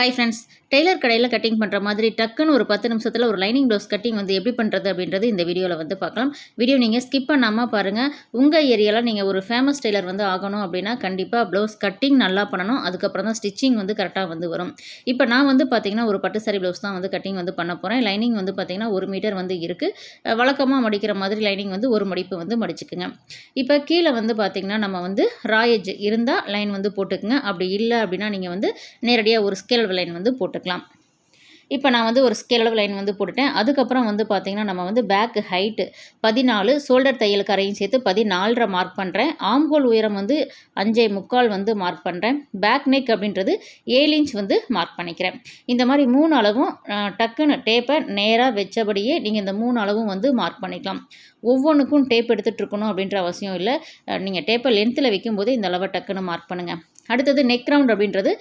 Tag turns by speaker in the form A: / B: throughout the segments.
A: Hi friends tailor கடையில் cutting பண்ணுற மாதிரி டக்குன்னு ஒரு பத்து நிமிஷத்தில் ஒரு லைனிங் ப்ளவுஸ் கட்டிங் வந்து எப்படி பண்ணுறது அப்படின்றது இந்த வீடியோவில் வந்து பார்க்கலாம். வீடியோ நீங்கள் ஸ்கிப் பண்ணாமல் பாருங்கள் உங்கள் ஏரியாவில் நீங்கள் ஒரு ஃபேமஸ் டெய்லர் வந்து ஆகணும் அப்படின்னா கண்டிப்பாக ப்ளவுஸ் கட்டிங் நல்லா பண்ணணும். அதுக்கப்புறம் தான் ஸ்டிச்சிங் வந்து கரெக்டாக வந்து வரும். இப்போ நான் வந்து பார்த்தீங்கன்னா ஒரு பட்டு சாரி ப்ளவுஸ் தான் வந்து கட்டிங் வந்து பண்ண போகிறேன் லைனிங் வந்து பார்த்திங்கன்னா ஒரு மீட்டர் வந்து இருக்குது வழக்கமாக மடிக்கிற மாதிரி லைனிங் வந்து ஒரு மடிப்பு வந்து மடிச்சுக்குங்க. இப்போ கீழே வந்து பார்த்தீங்கன்னா நம்ம வந்து ராயேஜ் இருந்தால் லைன் வந்து போட்டுக்குங்க. அப்படி இல்லை அப்படின்னா நீங்கள் வந்து நேரடியாக ஒரு ஸ்கேல் லைன் வந்து போட்டுக்கலாம். இப்போ நான் வந்து ஒரு ஸ்கேல் லைன் வந்து போட்டுட்டேன். அதுக்கப்புறம் வந்து பார்த்திங்கன்னா நம்ம வந்து பேக் ஹைட்டு பதினாலு ஷோல்டர் தையல் கரையும் சேர்த்து பதினாலரை மார்க் பண்ணுறேன் ஆம்ஹோல் உயரம் வந்து அஞ்சே முக்கால் வந்து மார்க் பண்ணுறேன் பேக் நெக் அப்படின்றது ஏழு இன்ச் வந்து மார்க் பண்ணிக்கிறேன். இந்த மாதிரி மூணு அளவும் டக்குன்னு டேப்பை நேராக வச்சபடியே நீங்கள் இந்த மூணு அளவும் வந்து மார்க் பண்ணிக்கலாம். ஒவ்வொன்றுக்கும் டேப் எடுத்துகிட்டு இருக்கணும் அப்படின்ற அவசியம் இல்லை. நீங்கள் டேப்பை லென்த்தில் வைக்கும்போது இந்த அளவை டக்குன்னு மார்க் பண்ணுங்கள் அடுத்தது நெக் ரவுண்ட் அப்படின்றது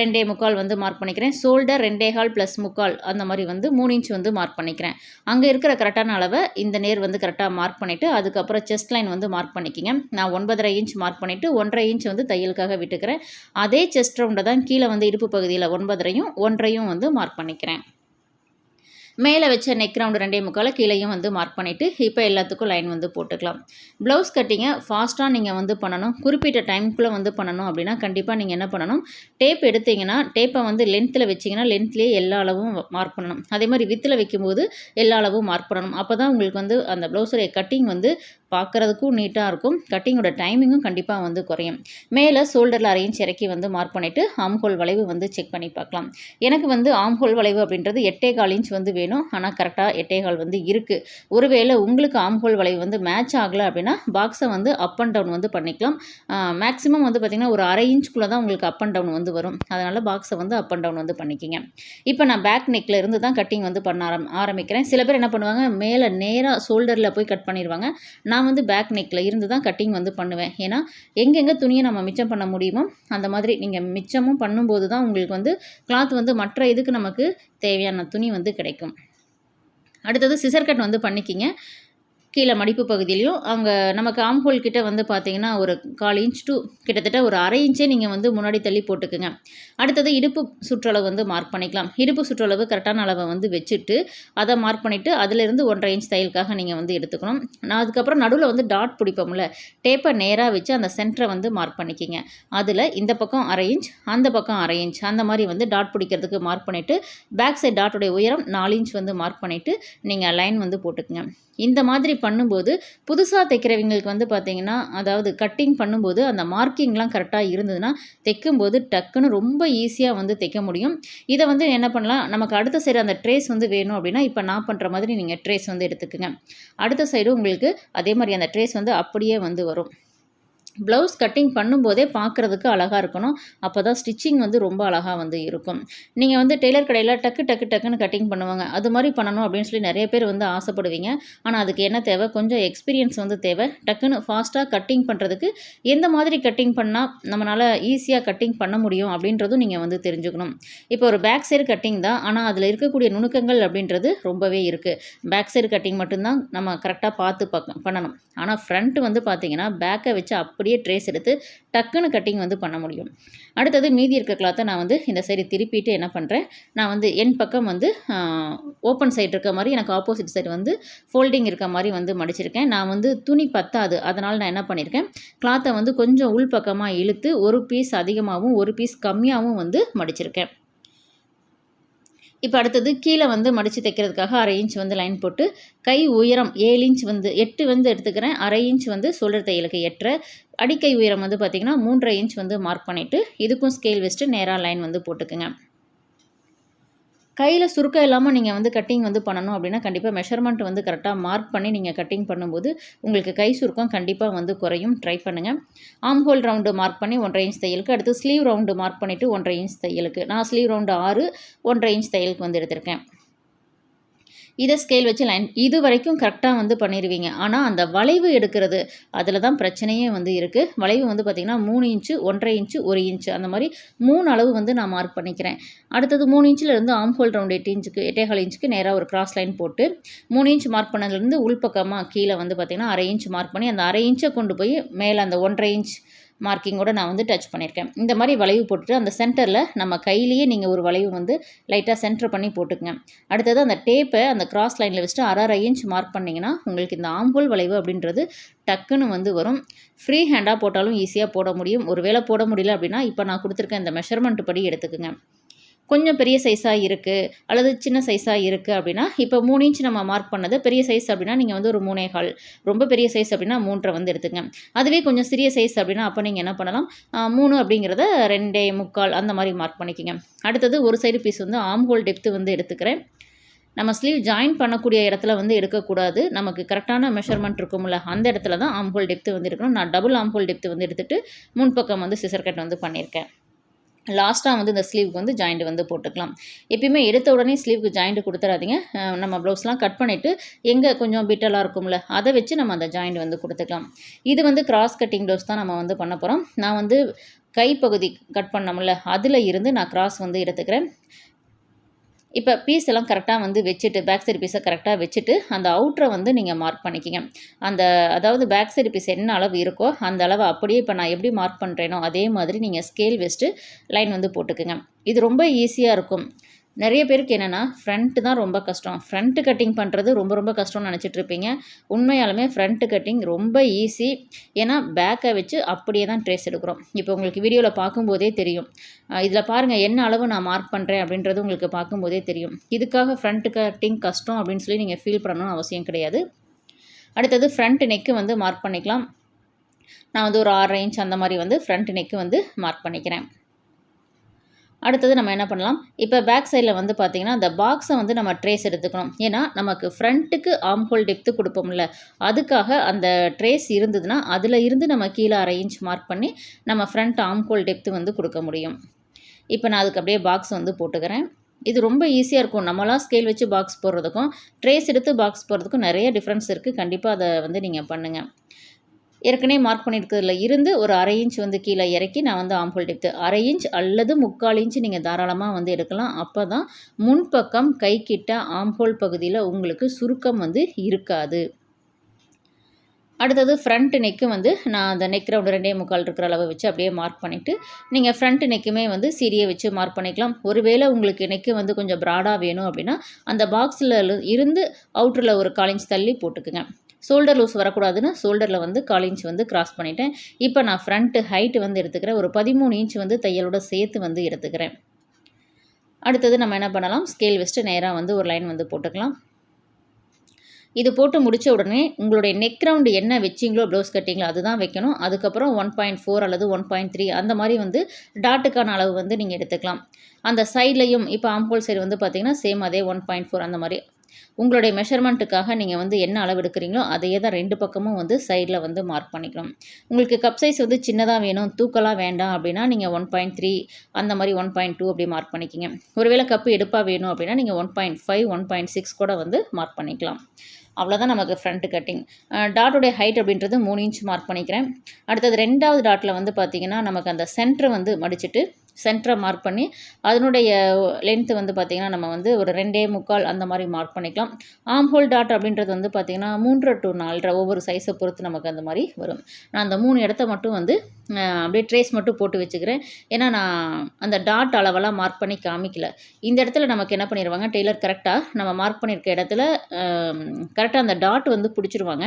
A: ரெண்டே முக்கால் வந்து மார்க் பண்ணிக்கிறேன். ஷோல்டர் ரெண்டே கால் ப்ளஸ் முக்கால் அந்த மாதிரி வந்து மூணு இன்ச் வந்து மார்க் பண்ணிக்கிறேன். அங்கே இருக்கிற கரெக்டான அளவை இந்த நேர் வந்து கரெக்டாக மார்க் பண்ணிவிட்டு அதுக்கப்புறம் செஸ்ட் லைன் வந்து மார்க் பண்ணிக்கிங்க. நான் ஒன்பதரை இன்ச் மார்க் பண்ணிவிட்டு ஒன்றரை இன்ச் வந்து தையலுக்காக விட்டுக்கிறேன். அதே செஸ்ட் ரவுண்டை தான் கீழே வந்து இடுப்பு பகுதியில் ஒன்பதரையும் ஒன்றையும் வந்து மார்க் பண்ணிக்கிறேன். மேலே வச்ச நெக் ரவுண்டு ரெண்டே முக்கால் கீழேயும் வந்து மார்க் பண்ணிவிட்டு இப்போ எல்லாத்துக்கும் லைன் வந்து போட்டுக்கலாம். ப்ளவுஸ் கட்டிங்கை ஃபாஸ்ட்டாக நீங்கள் வந்து பண்ணணும். குறிப்பிட்ட டைமுக்குள்ளே வந்து பண்ணணும் அப்படின்னா கண்டிப்பாக நீங்கள் என்ன பண்ணணும்? டேப் எடுத்தீங்கன்னா டேப்பை வந்து லென்த்தில் வச்சிங்கன்னா லென்த்லேயே எல்லா அளவும் மார்க் பண்ணணும். அதே மாதிரி வித்தில் வைக்கும்போது எல்லா அளவும் மார்க் பண்ணணும். அப்போ தான் உங்களுக்கு வந்து அந்த ப்ளவுஸுடைய கட்டிங் வந்து பார்க்குறதுக்கும் நீட்டாக இருக்கும். கட்டிங்கோட டைமிங்கும் கண்டிப்பாக வந்து குறையும். மேலே ஷோல்டரில் அரை இன்ச் இறக்கி வந்து மார்க் பண்ணிவிட்டு ஆம்ஹோல் வளைவு வந்து செக் பண்ணி பார்க்கலாம். எனக்கு வந்து ஆம்ஹோல் வளைவு அப்படின்றது எட்டே கால் இன்ச் வந்து வேணும். ஆனால் கரெக்டாக எட்டே கால் வந்து இருக்குது ஒருவேளை உங்களுக்கு ஆம்ஹோல் வளைவு வந்து மேட்ச் ஆகலை அப்படின்னா பாக்ஸை வந்து அப் அண்ட் டவுன் வந்து பண்ணிக்கலாம். மேக்ஸிமம் வந்து பார்த்திங்கன்னா ஒரு அரை இன்ச்சுக்குள்ளே தான் உங்களுக்கு அப் அண்ட் டவுன் வந்து வரும். அதனால் பாக்ஸை வந்து அப் அண்ட் டவுன் வந்து பண்ணிக்கிங்க. இப்போ நான் பேக் நெக்கில் இருந்து தான் கட்டிங் வந்து பண்ண ஆரம் ஆரம்பிக்கிறேன். சில பேர் என்ன பண்ணுவாங்க மேலே நேராக ஷோல்டரில் போய் கட் பண்ணிடுவாங்க நான் நான் வந்து பேக் நெக்கில் இருந்து தான் கட்டிங் வந்து பண்ணுவேன். ஏன்னா எங்கெங்கே துணியை நம்ம மிச்சம் பண்ண முடியுமோ அந்த மாதிரி நீங்கள் மிச்சமும் பண்ணும்போது தான் உங்களுக்கு வந்து கிளாத் வந்து மற்ற இதுக்கு நமக்கு தேவையான துணி வந்து கிடைக்கும். அடுத்தது சிசர் கட் வந்து பண்ணிக்கிங்க. கீழே மடிப்பு பகுதியிலையும் அங்கே நமக்கு ஆம்ஹோல் கிட்ட வந்து பார்த்தீங்கன்னா ஒரு கால் இன்ச் டு கிட்டத்தட்ட ஒரு அரை இன்ச்சே நீங்கள் வந்து முன்னாடி தள்ளி போட்டுக்குங்க. அடுத்தது இடுப்பு சுற்றளவு வந்து மார்க் பண்ணிக்கலாம். இடுப்பு சுற்றளவு கரெக்டான அளவை வந்து வச்சுட்டு அதை மார்க் பண்ணிவிட்டு அதிலிருந்து ஒன்றரை இன்ச் தையலுக்காக நீங்கள் வந்து எடுத்துக்கணும். நான் அதுக்கப்புறம் நடுவில் வந்து டாட் பிடிப்போம்ல டேப்பை நேராக வச்சு அந்த சென்டரை வந்து மார்க் பண்ணிக்கிங்க. அதில் இந்த பக்கம் அரை இன்ச் அந்த பக்கம் அரை இன்ச் அந்த மாதிரி வந்து டாட் பிடிக்கிறதுக்கு மார்க் பண்ணிவிட்டு பேக் சைட் டாட்டுடைய உயரம் நாலு இன்ச் வந்து மார்க் பண்ணிவிட்டு நீங்கள் லைன் வந்து போட்டுக்குங்க. இந்த மாதிரி பண்ணும்போது புதுசாக தைக்கிறவங்களுக்கு வந்து பார்த்தீங்கன்னா அதாவது கட்டிங் பண்ணும்போது அந்த மார்க்கிங்லாம் கரெக்டாக இருந்ததுன்னா தைக்கும்போது டக்குன்னு ரொம்ப ஈஸியாக வந்து தைக்க முடியும். இதை வந்து என்ன பண்ணலாம்? நமக்கு அடுத்த சைடு அந்த ட்ரேஸ் வந்து வேணும் அப்படின்னா இப்போ நான் பண்ணுற மாதிரி நீங்கள் ட்ரேஸ் வந்து எடுத்துக்கோங்க. அடுத்த சைடு உங்களுக்கு அதே மாதிரி அந்த ட்ரேஸ் வந்து அப்படியே வந்து வரும். ப்ளவுஸ் கட்டிங் பண்ணும்போதே பார்க்குறதுக்கு அழகாக இருக்கணும். அப்போ தான் ஸ்டிச்சிங் வந்து ரொம்ப அழகாக வந்து இருக்கும். நீங்கள் வந்து டெய்லர் கடையில் டக்கு டக்கு டக்குன்னு கட்டிங் பண்ணுவாங்க. அது மாதிரி பண்ணணும் அப்படின்னு சொல்லி நிறைய பேர் வந்து ஆசைப்படுவீங்க. ஆனால் அதுக்கு என்ன தேவை? கொஞ்சம் எக்ஸ்பீரியன்ஸ் வந்து தேவை. டக்குன்னு ஃபாஸ்ட்டாக கட்டிங் பண்ணுறதுக்கு எந்த மாதிரி கட்டிங் பண்ணால் நம்மளால் ஈஸியாக கட்டிங் பண்ண முடியும் அப்படின்றதும் நீங்கள் வந்து தெரிஞ்சுக்கணும். இப்போ ஒரு பேக் சைடு கட்டிங் தான். ஆனால் அதில் இருக்கக்கூடிய நுணுக்கங்கள் அப்படின்றது ரொம்பவே இருக்குது பேக் சைடு கட்டிங் மட்டும்தான் நம்ம கரெக்டாக பார்த்து பண்ணணும். ஆனால் ஃப்ரண்ட் வந்து பார்த்தீங்கன்னா பேக்கை வச்சு அப்படி அப்படியே ட்ரேஸ் எடுத்து டக்குன்னு கட்டிங் வந்து பண்ண முடியும். அடுத்தது மீதி இருக்க கிளாத்தை நான் வந்து இந்த சைடு திருப்பிட்டு என்ன பண்ணுறேன் நான் வந்து என் பக்கம் வந்து ஓப்பன் சைடு இருக்க மாதிரி எனக்கு ஆப்போசிட் சைடு வந்து ஃபோல்டிங் இருக்க மாதிரி வந்து மடிச்சிருக்கேன். நான் வந்து துணி பத்தாது. அதனால் நான் என்ன பண்ணியிருக்கேன் கிளாத்தை வந்து கொஞ்சம் உள் பக்கமாக இழுத்து ஒரு பீஸ் அதிகமாகவும் ஒரு பீஸ் கம்மியாகவும் வந்து மடிச்சிருக்கேன். இப்போ அடுத்தது கீழே வந்து மடித்து தைக்கிறதுக்காக அரை இன்ச் வந்து லைன் போட்டு கை உயரம் ஏழு இன்ச் வந்து எட்டு வந்து எடுத்துக்கிறேன். அரை இன்ச் வந்து சோழர் தையலுக்கு எட்டரை அடிக்கை உயரம் வந்து பார்த்திங்கன்னா மூன்றரை இன்ச் வந்து மார்க் பண்ணிவிட்டு இதுக்கும் ஸ்கேல் வச்சுட்டு நேராக லைன் வந்து போட்டுக்குங்க. கையில் சுருக்கம் இல்லாமல் நீங்கள் வந்து கட்டிங் வந்து பண்ணணும் அப்படின்னா கண்டிப்பாக மெஷர்மெண்ட் வந்து கரெக்டாக மார்க் பண்ணி நீங்கள் கட்டிங் பண்ணும்போது உங்களுக்கு கை சுருக்கம் கண்டிப்பாக வந்து குறையும். ட்ரை பண்ணுங்கள் ஆம் ஹோல் ரவுண்டு மார்க் பண்ணி ஒன்றரை இன்ச் தையலுக்கு அடுத்து ஸ்லீவ் ரவுண்டு மார்க் பண்ணிவிட்டு ஒன்றரை இன்ச் தையலுக்கு. நான் ஸ்லீவ் ரவுண்டு ஆறு ஒன்றரை இன்ச் தையலுக்கு வந்து எடுத்திருக்கேன். இதை ஸ்கேல் வச்சு லைன் இது வரைக்கும் கரெக்டாக வந்து பண்ணிடுவீங்க ஆனால் அந்த வளைவு எடுக்கிறது அதில் தான் பிரச்சனையே வந்து இருக்குது வளைவு வந்து பார்த்திங்கன்னா மூணு இன்ச்சு ஒன்றரை இன்ச்சு ஒரு இன்ச்சு அந்த மாதிரி மூணு அளவு வந்து நான் மார்க் பண்ணிக்கிறேன். அடுத்தது மூணு இன்ச்சிலேருந்து ஆம்ஹோல் ஆம் ஹோல் ரவுண்ட் எட்டு இன்ச்சுக்கு எட்டேகால் இன்ச்சுக்கு நேராக ஒரு கிராஸ் லைன் போட்டு மூணு இன்ச் மார்க் பண்ணதுலேருந்து உள்பக்கமாக கீழே வந்து பார்த்திங்கன்னா அரை இன்ச் மார்க் பண்ணி அந்த அரை இன்ச்சை கொண்டு போய் மேலே அந்த ஒன்றரை இன்ச் மார்க்கிங்கோட நான் வந்து டச் பண்ணியிருக்கேன். இந்த மாதிரி வளைவு போட்டுட்டு அந்த சென்டரில் நம்ம கையிலேயே நீங்கள் ஒரு வளைவு வந்து லைட்டாக சென்டர் பண்ணி போட்டுக்கங்க. அடுத்தது அந்த டேப்பை அந்த கிராஸ் லைனில் வச்சுட்டு அரை அரை இன்ச் மார்க் பண்ணிங்கன்னா உங்களுக்கு இந்த ஆம்பூல் வளைவு அப்படின்றது டக்குன்னு வந்து வரும். ஃப்ரீ ஹேண்டாக போட்டாலும் ஈஸியாக போட முடியும். ஒரு வேளை போட முடியல அப்படின்னா இப்போ நான் கொடுத்துருக்க இந்த மெஷர்மெண்ட் படி எடுத்துக்கோங்க. கொஞ்சம் பெரிய சைஸாக இருக்குது அல்லது சின்ன சைஸாக இருக்குது அப்படின்னா இப்போ மூணு இன்ச் நம்ம மார்க் பண்ணது பெரிய சைஸ் அப்படின்னா நீங்கள் வந்து ஒரு மூணே கால். ரொம்ப பெரிய சைஸ் அப்படின்னா மூன்றரை வந்து எடுத்துங்க அதுவே கொஞ்சம் சிறிய சைஸ் அப்படின்னா அப்போ நீங்கள் என்ன பண்ணலாம்? மூணு அப்படிங்கிறத ரெண்டே முக்கால் அந்த மாதிரி மார்க் பண்ணிக்கோங்க. அடுத்தது ஒரு சைடு பீஸ் வந்து ஆம்ஹோல் டெப்த்து வந்து எடுத்துக்கிறேன். நம்ம ஸ்லீவ் ஜாயின் பண்ணக்கூடிய இடத்துல வந்து எடுக்கக்கூடாது. நமக்கு கரெக்டான மெஷர்மெண்ட் இருக்கும்ல அந்த இடத்துல தான் ஆம்ஹோல் டெப்த்து வந்து இருக்கணும் நான் டபுள் ஆம்ஹோல் டெப்த்து வந்து எடுத்துகிட்டு முன்பக்கம் வந்து சிசர் கட் வந்து பண்ணியிருக்கேன். லாஸ்ட்டாக வந்து இந்த ஸ்லீவுக்கு வந்து ஜாயிண்ட் வந்து போட்டுக்கலாம். எப்பயுமே எடுத்த உடனே ஸ்லீவுக்கு ஜாயிண்ட் கொடுத்துடாதீங்க நம்ம ப்ளவுஸ்லாம் கட் பண்ணிவிட்டு எங்கே கொஞ்சம் பிட்டலாக இருக்கும்ல அதை வச்சு நம்ம அந்த ஜாயிண்ட் வந்து கொடுத்துக்கலாம். இது வந்து கிராஸ் கட்டிங் ப்ளவுஸ் தான் நம்ம வந்து பண்ண போகிறோம் நான் வந்து கைப்பகுதி கட் பண்ணோம்ல அதில் இருந்து நான் கிராஸ் வந்து எடுத்துக்கிறேன். இப்போ பீஸ் எல்லாம் கரெக்டாக வந்து வச்சுட்டு பேக் சைடு பீஸை கரெக்டாக வச்சுட்டு அந்த அவுட்ரை வந்து நீங்கள் மார்க் பண்ணிக்கிங்க. அந்த அதாவது பேக் சைடு பீஸ் என்ன அளவு இருக்கோ அந்த அளவு அப்படியே இப்போ நான் எப்படி மார்க் பண்ணுறேனோ அதே மாதிரி நீங்கள் ஸ்கேல் வச்சுட்டு லைன் வந்து போட்டுக்குங்க. இது ரொம்ப ஈஸியாக இருக்கும். நிறைய பேருக்கு என்னென்னா ஃப்ரண்ட்டு தான் ரொம்ப கஷ்டம். ஃப்ரண்ட்டு கட்டிங் பண்ணுறது ரொம்ப ரொம்ப கஷ்டம்னு நினச்சிட்டு இருப்பீங்க உண்மையாலுமே ஃப்ரண்ட்டு கட்டிங் ரொம்ப ஈஸி ஏன்னா பேக்கை வச்சு அப்படியே தான் ட்ரேஸ் எடுக்கிறோம். இப்போ உங்களுக்கு வீடியோவில் பார்க்கும்போதே தெரியும். இதில் பாருங்கள் என்ன அளவு நான் மார்க் பண்ணுறேன் அப்படின்றது உங்களுக்கு பார்க்கும்போதே தெரியும். இதுக்காக ஃப்ரண்ட்டு கட்டிங் கஷ்டம் அப்படின்னு சொல்லி நீங்கள் ஃபீல் பண்ணணும்னு அவசியம் கிடையாது. அடுத்தது ஃப்ரண்ட் நெக்கு வந்து மார்க் பண்ணிக்கலாம். நான் வந்து ஒரு ஆறு இன்ச் அந்த மாதிரி வந்து ஃப்ரண்ட் நெக்கு வந்து மார்க் பண்ணிக்கிறேன். அடுத்தது நம்ம என்ன பண்ணலாம்? இப்போ பேக் சைடில் வந்து பார்த்திங்கன்னா அந்த பாக்ஸை வந்து நம்ம ட்ரேஸ் எடுத்துக்கணும். ஏன்னா நமக்கு ஃப்ரண்ட்டுக்கு ஆம்ஹோல் டெப்த்து கொடுப்போம்ல. அதுக்காக அந்த ட்ரேஸ் இருந்ததுன்னா அதில் இருந்து நம்ம கீழே அரை இன்ச் மார்க் பண்ணி நம்ம ஃப்ரண்ட் ஆம்ஹோல் டெப்த்து வந்து கொடுக்க முடியும். இப்போ நான் அதுக்கு அப்படியே பாக்ஸ் வந்து போட்டுக்கிறேன். இது ரொம்ப ஈஸியாக இருக்கும். நம்மளாம் ஸ்கேல் வச்சு பாக்ஸ் போடுறதுக்கும் ட்ரேஸ் எடுத்து பாக்ஸ் போடுறதுக்கும் நிறைய டிஃப்ரென்ஸ் இருக்குது கண்டிப்பாக அதை வந்து நீங்கள் பண்ணுங்கள் ஏற்கனவே மார்க் பண்ணியிருக்கிறதுல இருந்து ஒரு அரை இன்ச் வந்து கீழே இறக்கி நான் வந்து ஆம்புல் டெப்த்து அரை இன்ச் அல்லது முக்கால் இன்ச் நீங்கள் தாராளமாக வந்து எடுக்கலாம். அப்போ தான் முன்பக்கம் கை கிட்ட ஆம்போல் பகுதியில் உங்களுக்கு சுருக்கம் வந்து இருக்காது. அடுத்தது ஃப்ரண்ட் நெக்கு வந்து நான் அந்த நெக் ரவுண்டு ரெண்டே முக்கால் இருக்கிற அளவை வச்சு அப்படியே மார்க் பண்ணிவிட்டு நீங்கள் ஃப்ரண்ட் நெக்குமே வந்து சீரியை வச்சு மார்க் பண்ணிக்கலாம். ஒருவேளை உங்களுக்கு நெக்கு வந்து கொஞ்சம் ப்ராடாக வேணும் அப்படின்னா அந்த பாக்ஸில் இருந்து அவுட்டரில் ஒரு காலிஞ்ச் தள்ளி போட்டுக்குங்க. ஷோல்டர் லூஸ் வரக்கூடாதுன்னு ஷோல்டரில் வந்து கால் இன்ச் வந்து கிராஸ் பண்ணிட்டேன். இப்போ நான் ஃப்ரண்ட்டு ஹைட்டு வந்து எடுத்துக்கிறேன். ஒரு பதிமூணு இன்ச் வந்து தையலோட சேர்த்து வந்து எடுத்துக்கிறேன். அடுத்தது நம்ம என்ன பண்ணலாம்? ஸ்கேல் வச்சுட்டு நேராக வந்து ஒரு லைன் வந்து போட்டுக்கலாம். இது போட்டு முடித்த உடனே உங்களுடைய நெக் ரவுண்டு என்ன வச்சிங்களோ ப்ளவுஸ் கட்டிங்களோ அதுதான் வைக்கணும். அதுக்கப்புறம் ஒன் பாயிண்ட் ஃபோர் அல்லது ஒன் பாயிண்ட் த்ரீ அந்த மாதிரி வந்து டாட்டுக்கான அளவு வந்து நீங்கள் எடுத்துக்கலாம். அந்த சைட்லையும் இப்போ ஆம்போல் சைடு வந்து பார்த்திங்கன்னா சேம் அதே ஒன் பாயிண்ட் ஃபோர் அந்த மாதிரி உங்களுடைய மெஷர்மெண்ட்டுக்காக நீங்கள் வந்து என்ன அளவு எடுக்கிறீங்களோ அதையே தான் ரெண்டு பக்கமும் வந்து சைடில் வந்து மார்க் பண்ணிக்கணும். உங்களுக்கு கப் சைஸ் வந்து சின்னதாக வேணும் தூக்கலாக வேண்டாம் அப்படின்னா நீங்கள் ஒன் பாயிண்ட் த்ரீ அந்த மாதிரி ஒன் பாயிண்ட் டூ அப்படி மார்க் பண்ணிக்கிங்க. ஒருவேளை கப்பு எடுப்பாக வேணும் அப்படின்னா நீங்கள் one point five one point six கூட வந்து மார்க் பண்ணிக்கலாம். அவ்வளோதான் நமக்கு ஃப்ரண்ட் கட்டிங் டாட்டுடைய ஹைட் அப்படின்றது மூணு இன்ச் மார்க் பண்ணிக்கிறேன். அடுத்தது ரெண்டாவது டாட்டில் வந்து பார்த்திங்கன்னா நமக்கு அந்த சென்டர் வந்து மடிச்சுட்டு சென்டரை மார்க் பண்ணி அதனுடைய லென்த்து வந்து பார்த்திங்கன்னா நம்ம வந்து ஒரு ரெண்டே முக்கால் அந்த மாதிரி மார்க் பண்ணிக்கலாம். ஆம் ஹோல் டாட் அப்படின்றது வந்து பார்த்திங்கன்னா மூன்று டு நாலரை ஒவ்வொரு சைஸை பொறுத்து நமக்கு அந்த மாதிரி வரும். நான் அந்த மூணு இடத்த மட்டும் வந்து அப்படியே ட்ரேஸ் மட்டும் போட்டு வச்சுக்கிறேன். ஏன்னா நான் அந்த டாட் அளவெல்லாம் மார்க் பண்ணி காமிக்கல. இந்த இடத்துல நமக்கு என்ன பண்ணிடுவாங்க டெய்லர் கரெக்டாக நம்ம மார்க் பண்ணியிருக்க இடத்துல கரெக்டாக அந்த டாட் வந்து பிடிச்சிருவாங்க.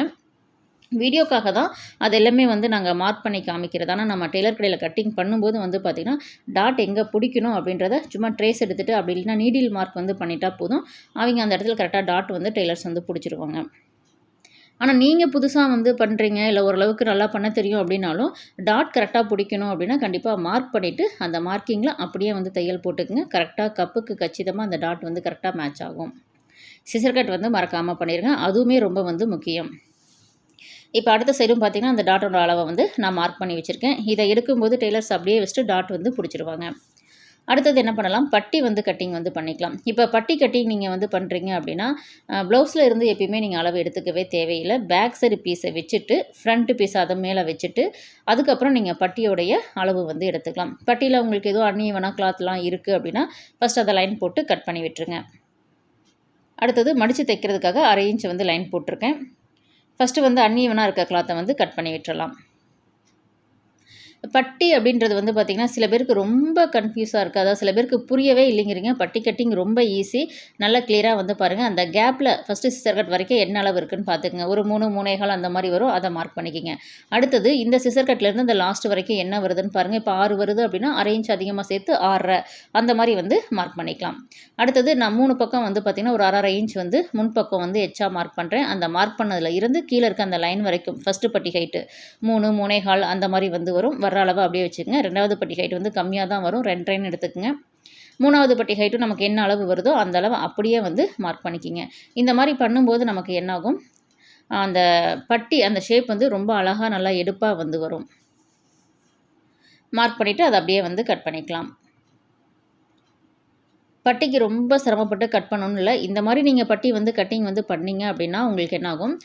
A: வீடியோக்காக தான் அது எல்லாமே வந்து நாங்கள் மார்க் பண்ணி காமிக்கிறது ஆனால் நம்ம டெய்லர் கடையில் கட்டிங் பண்ணும்போது வந்து பார்த்திங்கன்னா டாட் எங்கே பிடிக்கணும் அப்படின்றத சும்மா ட்ரேஸ் எடுத்துகிட்டு அப்படி இல்லைன்னா நீடில் மார்க் வந்து பண்ணிட்டா போதும். அவங்க அந்த இடத்துல கரெக்டாக டாட் வந்து டெய்லர்ஸ் வந்து பிடிச்சிருவாங்க. ஆனால் நீங்கள் புதுசாக வந்து பண்ணுறீங்க இல்லை ஓரளவுக்கு நல்லா பண்ண தெரியும் அப்படின்னாலும் டாட் கரெக்டாக பிடிக்கணும் அப்படின்னா கண்டிப்பாக மார்க் பண்ணிவிட்டு அந்த மார்க்கிங்கில் அப்படியே வந்து தையல் போட்டுக்குங்க. கரெக்டாக கப்புக்கு கச்சிதமாக அந்த டாட் வந்து கரெக்டாக மேட்ச் ஆகும். சிசர் கட் வந்து மறக்காமல் பண்ணிடுங்க அதுவுமே ரொம்ப வந்து முக்கியம். இப்போ அடுத்த சைடும் பார்த்திங்கன்னா அந்த டாட்டோட அளவை வந்து நான் மார்க் பண்ணி வச்சுருக்கேன். இதை எடுக்கும்போது டெய்லர்ஸ் அப்படியே வச்சுட்டு டாட் வந்து பிடிச்சிருவாங்க. அடுத்தது என்ன பண்ணலாம்? பட்டி வந்து கட்டிங் வந்து பண்ணிக்கலாம். இப்போ பட்டி கட்டிங் நீங்கள் வந்து பண்ணுறீங்க அப்படின்னா ப்ளவுஸில் இருந்து எப்பயுமே நீங்கள் அளவு எடுத்துக்கவே தேவையில்லை. பேக் சைடு பீஸை வச்சுட்டு ஃப்ரண்ட்டு பீஸ் அதை மேலே வச்சுட்டு அதுக்கப்புறம் நீங்கள் பட்டியோடைய அளவு வந்து எடுத்துக்கலாம். பட்டியில் உங்களுக்கு எதுவும் அன்னியவனா கிளாத்லாம் இருக்குது அப்படின்னா ஃபஸ்ட் அதை லைன் போட்டு கட் பண்ணி விட்டுருங்க. அடுத்தது மடித்து தைக்கிறதுக்காக அரை இன்ச் வந்து லைன் போட்டிருக்கேன். ஃபஸ்ட்டு வந்து அன்னியவனாக இருக்க கிளாத்தை வந்து கட் பண்ணி விட்டுறலாம். பட்டி அப்படின்றது வந்து பார்த்திங்கன்னா சில பேருக்கு ரொம்ப கன்ஃபியூஸாக இருக்குது அதாவது சில பேருக்கு புரியவே இல்லைங்கிறீங்க. பட்டி கட்டிங் ரொம்ப ஈஸி நல்லா கிளியராக வந்து பாருங்கள் அந்த கேப்பில் ஃபஸ்ட்டு சிசர் கட் வரைக்கும் என்ன அளவு இருக்குன்னு பார்த்துக்குங்க ஒரு மூணு மூணேகால் அந்த மாதிரி வரும். அதை மார்க் பண்ணிக்கிங்க. அடுத்தது இந்த சிசர் கட்லேருந்து இந்த லாஸ்ட் வரைக்கும் என்ன வருதுன்னு பாருங்கள் இப்போ ஆறு வருது அப்படின்னா அரை இன்ச் அதிகமாக சேர்த்து ஆறரை. அந்த மாதிரி வந்து மார்க் பண்ணிக்கலாம். அடுத்தது நான் மூணு பக்கம் வந்து பார்த்திங்கன்னா ஒரு அரை இன்ச் வந்து முன்பக்கம் வந்து எச்சா மார்க் பண்ணுறேன் அந்த மார்க் பண்ணதில் இருந்து கீழே இருக்க அந்த லைன் வரைக்கும் ஃபஸ்ட்டு பட்டி ஹைட்டு மூணு மூணேகால் அந்த மாதிரி வந்து வரும். வர்ற அளவு அப்படியே வச்சுக்கோங்க. ரெண்டாவது பட்டி ஹைட் வந்து கம்மியாக தான் வரும். ரெண்டரைன்னு எடுத்துக்கோங்க. மூணாவது பட்டி ஹைட்டும் நமக்கு என்ன அளவு வருதோ அந்த அளவு அப்படியே வந்து மார்க் பண்ணிக்கிங்க. இந்த மாதிரி பண்ணும்போது நமக்கு என்னாகும்? அந்த பட்டி அந்த ஷேப் வந்து ரொம்ப அழகாக நல்லா எடுப்பாக வந்து வரும். மார்க் பண்ணிவிட்டு அதை அப்படியே வந்து கட் பண்ணிக்கலாம். பட்டிக்கு ரொம்ப சிரமப்பட்டு கட் பண்ணணும் இல்லை. இந்த மாதிரி நீங்கள் பட்டி வந்து கட்டிங் வந்து பண்ணீங்க அப்படின்னா உங்களுக்கு என்னாகும்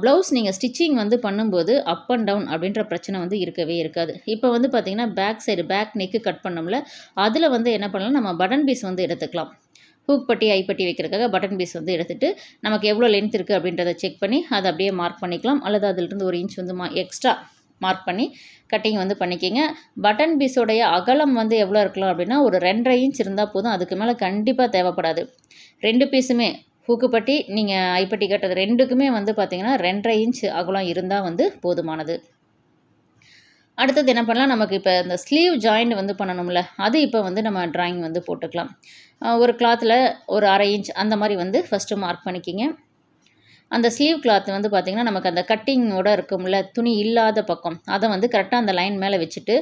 A: ப்ளவுஸ் நீங்கள் ஸ்டிச்சிங் வந்து பண்ணும்போது அப் அண்ட் டவுன் அப்படின்ற பிரச்சனை வந்து இருக்கவே இருக்காது. இப்போ வந்து பார்த்திங்கன்னா back side back neck cut பண்ணோம்ல அதில் வந்து என்ன பண்ணலாம்? நம்ம பட்டன் பீஸ் வந்து எடுத்துக்கலாம். ஹூக் பட்டி ஐப்பட்டி வைக்கிறதுக்காக பட்டன் பீஸ் வந்து எடுத்துகிட்டு நமக்கு எவ்வளோ லென்த் இருக்குது அப்படின்றத செக் பண்ணி அதை அப்படியே மார்க் பண்ணிக்கலாம். அல்லது அதிலிருந்து ஒரு இன்ச் வந்து மா எக்ஸ்ட்ரா மார்க் பண்ணி கட்டிங் வந்து பண்ணிக்கிங்க. பட்டன் பீஸோடைய அகலம் வந்து எவ்வளோ இருக்கலாம் அப்படின்னா ஒரு ரெண்டரை இன்ச் இருந்தால் போதும். அதுக்கு மேலே கண்டிப்பாக தேவைப்படாது. ரெண்டு பீஸுமே ஹூக்குப்பட்டி நீங்கள் ஐப்பட்டி கட்டது ரெண்டுக்குமே வந்து பார்த்திங்கன்னா ரெண்டரை இன்ச் அகலம் இருந்தால் வந்து போதுமானது. அடுத்தது என்ன பண்ணலாம்? நமக்கு இப்போ இந்த ஸ்லீவ் ஜாயிண்ட் வந்து பண்ணணும்ல. அது இப்போ வந்து நம்ம ட்ராயிங் வந்து போட்டுக்கலாம். ஒரு கிளாத்தில் ஒரு அரை இன்ச் அந்த மாதிரி வந்து ஃபஸ்ட்டு மார்க் பண்ணிக்கிங்க. அந்த ஸ்லீவ் கிளாத் வந்து பார்த்திங்கன்னா நமக்கு அந்த கட்டிங்கோட இருக்கும்ல துணி இல்லாத பக்கம் அதை வந்து கரெக்டாக அந்த லைன் மேலே வச்சுட்டு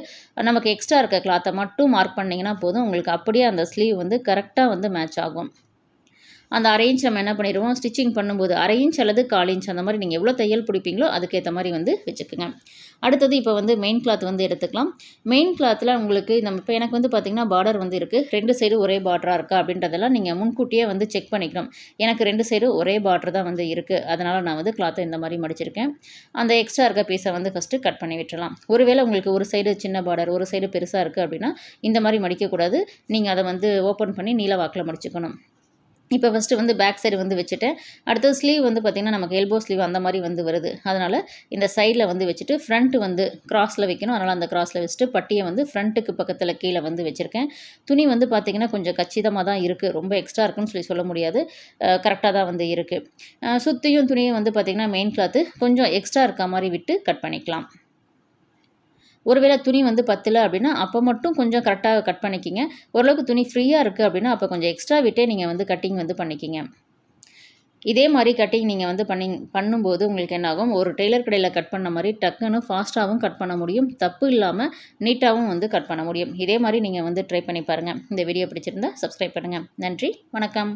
A: நமக்கு எக்ஸ்ட்ரா இருக்க கிளாத்தை மட்டும் மார்க் பண்ணிங்கன்னா போதும் உங்களுக்கு அப்படியே அந்த ஸ்லீவ் வந்து கரெக்டாக வந்து மேட்ச் ஆகும். அந்த அரை இன்ச் நம்ம என்ன பண்ணிடுவோம்? ஸ்டிச்சிங் பண்ணும்போது அரை இன்ச் அல்லது கால் இன்ச் அந்த மாதிரி நீங்கள் எவ்வளோ தையல் பிடிப்பீங்களோ அதுக்கேற்ற மாதிரி வந்து வச்சுக்கோங்க. அடுத்தது இப்போ வந்து மெயின் கிளாத் வந்து எடுத்துக்கலாம். மெயின் கிளாத்தில் உங்களுக்கு நம்ம இப்போ எனக்கு வந்து பார்த்திங்கன்னா பார்டர் வந்து இருக்குது ரெண்டு சைடு ஒரே பார்டராக இருக்கா அப்படின்றதெல்லாம் நீங்கள் முன்கூட்டியே வந்து செக் பண்ணிக்கணும். எனக்கு ரெண்டு சைடு ஒரே பார்டர் தான் வந்து இருக்குது அதனால் நான் வந்து கிளாத்தை இந்த மாதிரி மடிச்சிருக்கேன். அந்த எக்ஸ்ட்ரா இருக்க பீஸை வந்து ஃபஸ்ட்டு கட் பண்ணி விட்டுலாம் ஒருவேளை உங்களுக்கு ஒரு சைடு சின்ன பார்டர் ஒரு சைடு பெருசாக இருக்குது அப்படின்னா இந்த மாதிரி மடிக்கக்கூடாது. நீங்கள் அதை வந்து ஓப்பன் பண்ணி நீல வாக்கில் மடிச்சுக்கணும். இப்போ ஃபஸ்ட்டு வந்து பேக் சைடு வந்து வச்சுட்டேன் அடுத்தது ஸ்லீவ் வந்து பார்த்திங்கன்னா நமக்கு எல்போ ஸ்லீவ் அந்த மாதிரி வந்து வருது. அதனால் இந்த சைடில் வந்து வச்சுட்டு ஃப்ரண்ட்டு வந்து கிராஸில் வைக்கணும். அதனால் அந்த கிராஸில் வச்சுட்டு பட்டியை வந்து ஃப்ரண்ட்டுக்கு பக்கத்தில் கீழே வந்து வச்சுருக்கேன். துணி வந்து பார்த்திங்கன்னா கொஞ்சம் கச்சிதமாக தான் இருக்குது ரொம்ப எக்ஸ்ட்ரா இருக்குன்னு சொல்லி சொல்ல முடியாது. கரெக்டாக தான் வந்து இருக்குது சுற்றியும் துணியும் வந்து பார்த்திங்கன்னா மெயின் கிளாத்து கொஞ்சம் எக்ஸ்ட்ரா இருக்க மாதிரி விட்டு கட் பண்ணிக்கலாம். ஒருவேளை துணி வந்து பத்தலை அப்படின்னா அப்போ மட்டும் கொஞ்சம் கரெக்டாக கட் பண்ணிக்கிங்க. ஓரளவுக்கு துணி ஃப்ரீயாக இருக்குது அப்படின்னா அப்போ கொஞ்சம் எக்ஸ்ட்ரா விட்டே நீங்கள் வந்து கட்டிங் வந்து பண்ணிக்கிங்க. இதே மாதிரி கட்டிங் நீங்கள் வந்து பண்ணி பண்ணும்போது உங்களுக்கு என்னாகும் ஒரு டெய்லர் கடையில் கட் பண்ண மாதிரி டக்குன்னு ஃபாஸ்ட்டாகவும் கட் பண்ண முடியும். தப்பு இல்லாமல் நீட்டாகவும் வந்து கட் பண்ண முடியும். இதே மாதிரி நீங்கள் வந்து ட்ரை பண்ணி பாருங்கள் இந்த வீடியோ பிடிச்சிருந்தா சப்ஸ்கிரைப் பண்ணுங்கள் நன்றி. வணக்கம்.